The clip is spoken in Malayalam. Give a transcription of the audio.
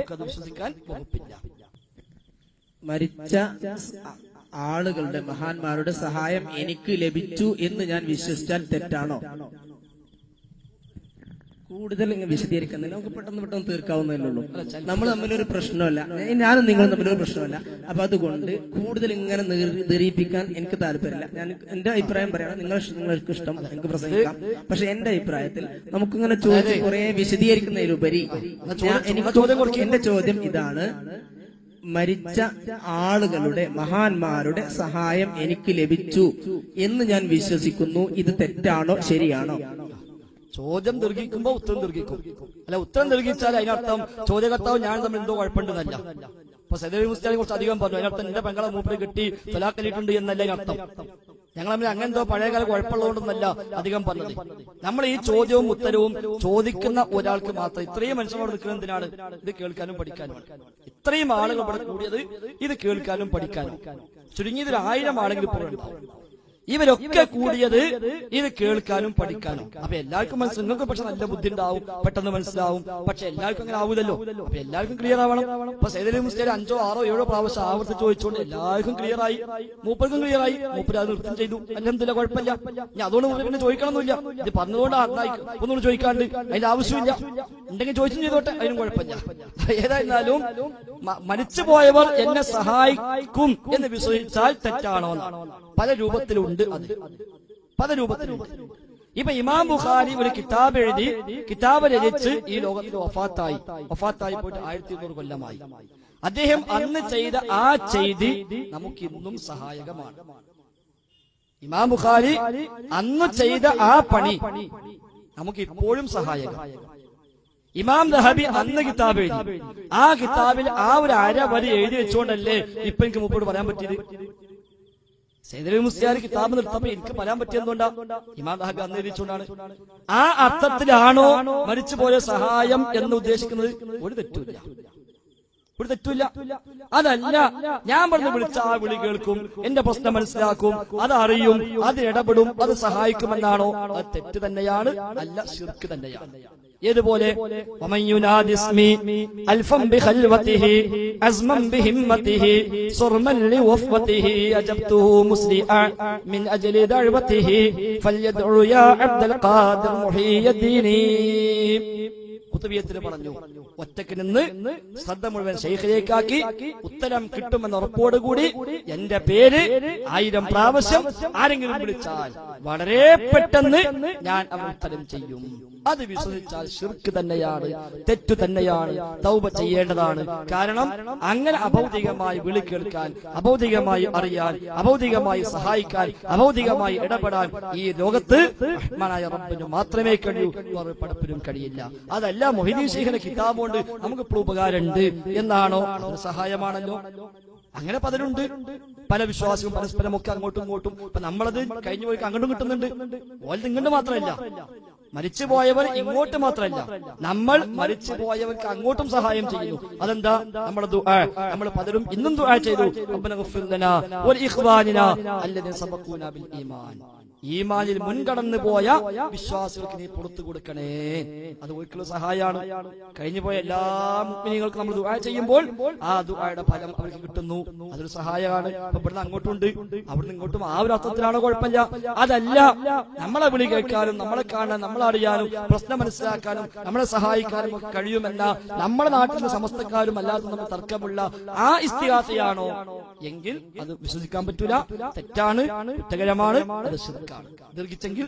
നമുക്കത് വിശ്വസിക്കാൻ വകുപ്പില്ല. മരിച്ച ആളുകളുടെ മഹാന്മാരുടെ സഹായം എനിക്ക് ലഭിച്ചു എന്ന് ഞാൻ വിശ്വസിച്ചാൽ തെറ്റാണോ? കൂടുതൽ ഇങ്ങനെ വിശദീകരിക്കുന്നില്ല. നമുക്ക് പെട്ടെന്ന് പെട്ടെന്ന് തീർക്കാവുന്നതല്ലേ ഉള്ളൂ. നമ്മൾ തമ്മിലൊരു പ്രശ്നമല്ല. ഞാനും നിങ്ങളും തമ്മിലൊരു പ്രശ്നമല്ല. അപ്പൊ അതുകൊണ്ട് കൂടുതൽ ഇങ്ങനെ ദീർഘിപ്പിക്കാൻ എനിക്ക് താല്പര്യമില്ല. ഞാൻ എന്റെ അഭിപ്രായം പറയണം. നിങ്ങൾ നിങ്ങൾക്ക് ഇഷ്ടം. എനിക്ക് പ്രസംഗിക്കാം. പക്ഷെ എന്റെ അഭിപ്രായത്തിൽ നമുക്കിങ്ങനെ ചോദ്യം കുറെ വിശദീകരിക്കുന്നതിലുപരി എന്റെ ചോദ്യം ഇതാണ്. മരിച്ച ആളുകളുടെ മഹാന്മാരുടെ സഹായം എനിക്ക് ലഭിച്ചു എന്ന് ഞാൻ വിശ്വസിക്കുന്നു. ഇത് തെറ്റാണോ? ശരിയാണോ? ചോദ്യം ദീർഘിക്കുമ്പോ ഉത്തരം ദീർഘിക്കും. അല്ല ഉത്തരം ദീർഘിച്ചാൽ അതിനർത്ഥം ചോദ്യകർത്താവ് ഞാൻ തമ്മിൽ എന്തോ കുഴപ്പമുണ്ടെന്നല്ല. അപ്പൊ സദവി മുസ്ലിം കുറച്ച് അധികം പറഞ്ഞു. അതിനർത്ഥം എന്റെ പെങ്ങളെ മൂപ്പിൽ കിട്ടി തലാക്കലിട്ടുണ്ട് എന്നല്ല അതിനർത്ഥം. ഞങ്ങൾ തമ്മിൽ അങ്ങനെ എന്തോ പഴയകാല കുഴപ്പമുള്ളതുകൊണ്ടൊന്നല്ല അധികം പറഞ്ഞത്. നമ്മൾ ഈ ചോദ്യവും ഉത്തരവും ചോദിക്കുന്ന ഒരാൾക്ക് മാത്രം ഇത്രയും മനുഷ്യനോട് നിൽക്കുന്നതിനാണ് എന്തിനാണ്? ഇത് കേൾക്കാനും പഠിക്കാനും. ഇത്രയും ആളുകൾ ഇവിടെ കൂടിയത് ഇത് കേൾക്കാനും പഠിക്കാനും. ചുരുങ്ങിയതിൽ ആയിരം ആളുകൾ ഇപ്പോൾ ഇവരൊക്കെ കൂടിയത് ഇത് കേൾക്കാനും പഠിക്കാനും. അപ്പൊ എല്ലാവർക്കും മനസ്സിൽ നിങ്ങൾക്ക് പക്ഷെ നല്ല ബുദ്ധി ഉണ്ടാവും പെട്ടെന്ന് മനസ്സിലാവും. പക്ഷെ എല്ലാവർക്കും അങ്ങനെ ആവൂലല്ലോ അപ്പൊ എല്ലാവർക്കും ക്ലിയർ ആവണം. അപ്പൊ സൈദലി മുസ്ലിം അഞ്ചോ ആറോ ഏഴോ പ്രാവശ്യം ആവർത്തി ചോദിച്ചുകൊണ്ട് എല്ലാവർക്കും ക്ലിയർ ആയി. മൂപ്പർക്കും ക്ലിയർ ആയി. മൂപ്പർ അത് നൃത്തം ചെയ്തു. അല്ലെന്തില്ല കുഴപ്പമില്ല. ഞാൻ അതുകൊണ്ട് മൂപ്പര് പിന്നെ ചോദിക്കണമെന്നില്ല. ഇത് പറഞ്ഞതുകൊണ്ട് ആർന്നായി ഒന്നുകൂടി ചോദിക്കാണ്ട്. അതിന്റെ ആവശ്യമില്ല. ഉണ്ടെങ്കിൽ ചോദിച്ചും ചെയ്തോട്ടെ അതിനും കുഴപ്പമില്ല. ഏതായിരുന്നാലും മരിച്ചുപോയവർ മരിച്ചു പോയവർ എന്നെ സഹായിക്കും എന്ന് വിശ്വസിച്ചാൽ തെറ്റാണോ പല രൂപത്തിലുണ്ട് അത്. പല രൂപത്തിലുണ്ട്. ഇപ്പൊ ഇമാം ബുഖാരി ഒരു കിതാബ് എഴുതി കിതാബ് രചിച്ച് ഈ ലോകത്തിൽ വഫാത്തായി. വഫാത്തായി പോയിട്ട് ആയിരത്തി ഇരുന്നൂറ് കൊല്ലമായി. അദ്ദേഹം അന്ന് ചെയ്ത ആ ചെയ്തി നമുക്ക് ഇന്നും സഹായകമാണ്. ഇമാം ബുഖാരി അന്ന് ചെയ്ത ആ പണി നമുക്ക് ഇപ്പോഴും സഹായകം. ഇമാം ദഹബി അന്ന് കിതാബ് എഴുതി. ആ കിതാബിൽ ആ ഒരു അര വരി എഴുതി വെച്ചുകൊണ്ടല്ലേ ഇപ്പൊ എനിക്ക് മുപ്പോട് പറയാൻ പറ്റിയത്? സൈദലി മുസ്ലിയാർ കിതാബ് നിർത്തപ്പോ എനിക്ക് പറയാൻ പറ്റിയതുകൊണ്ടാ ഇമാം ദഹബി അന്ന് എഴുതിച്ചുകൊണ്ടാണ് ആ അർത്ഥത്തിലാണോ മരിച്ചുപോയ സഹായം എന്ന് ഉദ്ദേശിക്കുന്നത്? ഒരു തെറ്റുമില്ല. തെറ്റില്ല അതല്ല ഞാൻ പറഞ്ഞ് വിളിച്ച ആ വിളി കേൾക്കും എന്റെ പ്രശ്നം മനസ്സിലാക്കും അത് അറിയും അത് ഇടപെടും അത് സഹായിക്കുമെന്നാണോ? അത് തെറ്റ് തന്നെയാണ് അല്ല ശിർക്ക് തന്നെയാണ്. ഏതുപോലെ? ഫല്യദ്ഉ യാ അബ്ദൽ ഖാദിർ മുഹിയദ്ദീനി കുത്തുബിയത്തിൽ പറഞ്ഞു ഒറ്റയ്ക്ക് നിന്ന് ശ്രദ്ധ മുഴുവൻ ശൈഖിലേക്കാക്കി ഉത്തരം കിട്ടുമെന്ന ഉറപ്പോടുകൂടി എന്റെ പേര് ആയിരം പ്രാവശ്യം ആരെങ്കിലും വിളിച്ചാൽ വളരെ പെട്ടെന്ന് ഞാൻ അവർ ഉത്തരം ചെയ്യും. അത് വിശ്വസിച്ചാൽ ഷിർക്ക് തന്നെയാണ് തെറ്റു തന്നെയാണ് തൗബ ചെയ്യേണ്ടതാണ്. കാരണം അങ്ങനെ അഭൗതികമായി വിളി കേൾക്കാൻ അഭൗതികമായി അറിയാൻ അഭൗതികമായി സഹായിക്കാൻ അഭൗതികമായി ഇടപെടാൻ ഈ ലോകത്ത് മാത്രമേ കഴിയൂ പഠിപ്പിനും കഴിയില്ല. അതല്ല മൊഹിദീൻ കിതാബ് കൊണ്ട് നമുക്ക് ഇപ്പോൾ ഉപകാരമുണ്ട് എന്നാണോ? സഹായമാണല്ലോ. അങ്ങനെ പലരുണ്ട്. പല വിശ്വാസവും പരസ്പരം ഒക്കെ അങ്ങോട്ടും ഇങ്ങോട്ടും. ഇപ്പൊ നമ്മളത് കഴിഞ്ഞു പോയി അങ്ങോട്ടും കിട്ടുന്നുണ്ട്. ഓലത് ഇങ്ങോട്ട് മാത്രമല്ല. മരിച്ചു പോയവർ ഇങ്ങോട്ട് മാത്രമല്ല. നമ്മൾ മരിച്ചു പോയവർക്ക് അങ്ങോട്ടും സഹായം ചെയ്യുന്നു. അതെന്താ? നമ്മുടെ നമ്മൾ പലരും ഇന്നും ചെയ്തു. ഈമാനിൽ മുൻകടന്നു പോയ വിശ്വാസികൾക്ക് നീ പുറത്തു കൊടുക്കണേ. അത് ഒരിക്കലും സഹായമാണ്. കഴിഞ്ഞു പോയ എല്ലാ മുഗ്മിനികൾക്കും നമ്മൾ ദുആ ചെയ്യുമ്പോൾ ആ ദുആയുടെ ഫലം അവർക്ക് കിട്ടുന്നു. അതൊരു സഹായമാണ്. ഇവിടുന്ന് അങ്ങോട്ടുണ്ട്. അവിടുന്ന് ഇങ്ങോട്ടും ആ ഒരു അർത്ഥത്തിലാണ് കുഴപ്പമില്ല. അതല്ല നമ്മളെ വിളി കേൾക്കാനും നമ്മളെ കാണാൻ നമ്മളെ അറിയാനും പ്രശ്നം മനസ്സിലാക്കാനും നമ്മളെ സഹായിക്കാനും ഒക്കെ കഴിയുമെന്ന നമ്മുടെ നാട്ടിലെ സമസ്തക്കാരും അല്ലാതെ നമ്മൾ തർക്കമുള്ള ആ ഇസ്തിഹാസയാണോ? എങ്കിൽ അത് വിശ്വസിക്കാൻ പറ്റൂല. തെറ്റാണ്. കുറ്റകരമാണ്. അത് ശിർക്കാണ് ദീർഘിച്ചെങ്കിൽ